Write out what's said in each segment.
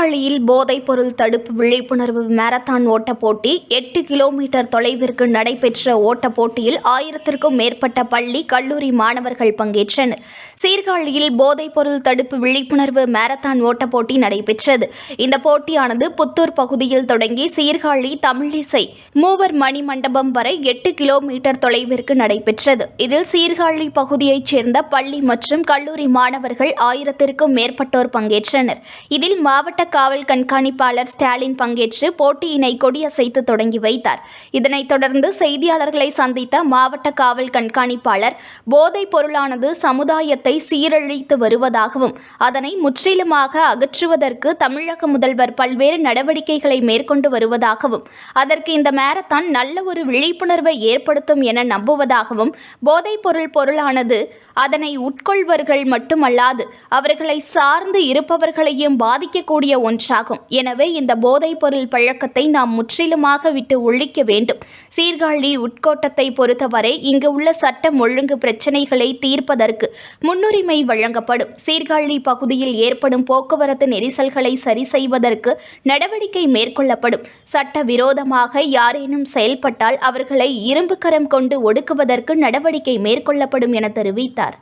சீர்காழியில் போதைப்பொருள் தடுப்பு விழிப்புணர்வு மாரத்தான் ஓட்டப் போட்டி எட்டு கிலோமீட்டர் தொலைவிற்கு நடைபெற்ற ஓட்டப் போட்டியில் ஆயிரத்திற்கும் மேற்பட்ட பள்ளி கல்லூரி மாணவர்கள் பங்கேற்றனர். சீர்காழியில் போதைப்பொருள் தடுப்பு விழிப்புணர்வு மாரத்தான் ஓட்டப் போட்டி நடைபெற்றது. இந்த போட்டியானது புத்தூர் பகுதியில் தொடங்கி சீர்காழி தமிழிசை மூவர் மணி மண்டபம் வரை எட்டு கிலோமீட்டர் தொலைவிற்கு நடைபெற்றது. இதில் சீர்காழி பகுதியைச் சேர்ந்த பள்ளி மற்றும் கல்லூரி மாணவர்கள் ஆயிரத்திற்கும் மேற்பட்டோர் பங்கேற்றனர். இதில் மாவட்ட காவல் கண்காணிப்பாளர் ஸ்டாலின் பங்கேற்று போட்டியினை கொடியசைத்து தொடங்கி வைத்தார். இதனைத் தொடர்ந்து செய்தியாளர்களை சந்தித்த மாவட்ட காவல் கண்காணிப்பாளர் போதைப் பொருளானது சமுதாயத்தை சீரழித்து வருவதாகவும் அதனை முற்றிலுமாக அகற்றுவதற்கு தமிழக முதல்வர் பல்வேறு நடவடிக்கைகளை மேற்கொண்டு வருவதாகவும் அதற்கு இந்த மேரத்தான் நல்ல ஒரு விழிப்புணர்வை ஏற்படுத்தும் என நம்புவதாகவும் போதைப்பொருள் பொருளானது அதனை உட்கொள்வர்கள் மட்டுமல்லாது அவர்களை சார்ந்து இருப்பவர்களையும் பாதிக்கக்கூடிய ஒன்றாகும். எனவே இந்த போதைப்பொருள் பழக்கத்தை நாம் முற்றிலுமாக விட்டு ஒழிக்க வேண்டும். சீர்காழி உட்கோட்டத்தை பொறுத்தவரை இங்கு உள்ள சட்டம் ஒழுங்கு பிரச்சினைகளை தீர்ப்பதற்கு முன்னுரிமை வழங்கப்படும். சீர்காழி பகுதியில் ஏற்படும் போக்குவரத்து நெரிசல்களை சரி செய்வதற்கு நடவடிக்கை மேற்கொள்ளப்படும். சட்ட விரோதமாக யாரேனும் செயல்பட்டால் அவர்களை இரும்பு கரம் கொண்டு ஒடுக்குவதற்கு நடவடிக்கை மேற்கொள்ளப்படும் என தெரிவித்தார்.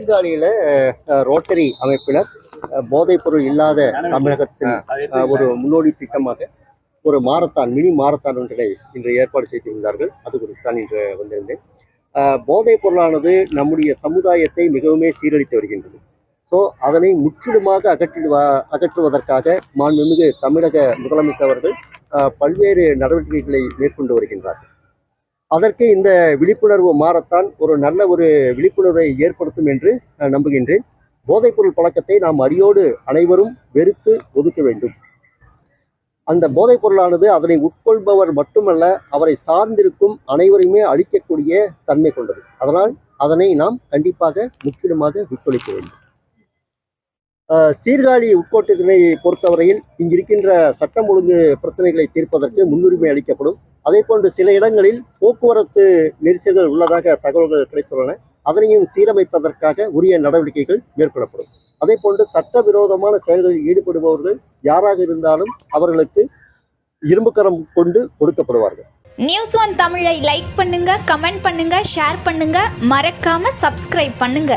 சீர்காழியில ரோட்டரி அமைப்பினர் போதைப்பொருள் இல்லாத தமிழகத்தின் ஒரு முன்னோடி திட்டமாக ஒரு மாரத்தான் மினி மாரத்தான் ஒன்றினை இன்று ஏற்பாடு செய்திருந்தார்கள். அது குறித்து தான் இன்று வந்திருந்தேன். போதைப் பொருளானது நம்முடைய சமுதாயத்தை மிகவுமே சீரழித்து வருகின்றது. ஸோ அதனை முற்றிலுமாக அகற்றிடுவா அகற்றுவதற்காக மாண்புமிகு தமிழக முதலமைச்சர் அவர்கள் பல்வேறு நடவடிக்கைகளை மேற்கொண்டு வருகின்றார்கள். அதற்கு இந்த விழிப்புணர்வு மாறத்தான் ஒரு நல்ல ஒரு விழிப்புணர்வை ஏற்படுத்தும் என்று நான் நம்புகின்றேன். போதைப்பொருள் பழக்கத்தை நாம் அடியோடு அனைவரும் வெறுத்து ஒதுக்க வேண்டும். அந்த போதைப் பொருளானது அதனை உட்கொள்பவர் மட்டுமல்ல அவரை சார்ந்திருக்கும் அனைவரையுமே அழிக்கக்கூடிய தன்மை கொண்டது. அதனால் அதனை நாம் கண்டிப்பாக முற்றிலுமாக விட்டொழிக்க வேண்டும். ஆஹ் சீர்காழி உட்கோட்டத்தினை பொறுத்தவரையில் இங்கிருக்கின்ற சட்டம் ஒழுங்கு பிரச்சனைகளை தீர்ப்பதற்கு முன்னுரிமை அளிக்கப்படும். அதே போன்று சில இடங்களில் போக்குவரத்து நெரிசல்கள் உள்ளதாக தகவல்கள் கிடைத்துள்ளன. அதனையும் சீரமைப்பதற்காக உரிய நடவடிக்கைகள் மேற்கொள்ளப்படும். அதே போன்று சட்டவிரோதமான செயல்களில் ஈடுபடுபவர்கள் யாராக இருந்தாலும் அவர்களுக்கு இரும்புக்கரம் கொண்டு கொடுக்கப்படுவார்கள். நியூஸ் ஒன் தமிழை லைக் பண்ணுங்க கமெண்ட் பண்ணுங்க ஷேர் பண்ணுங்க. மறக்காம சப்ஸ்கிரைப் பண்ணுங்க.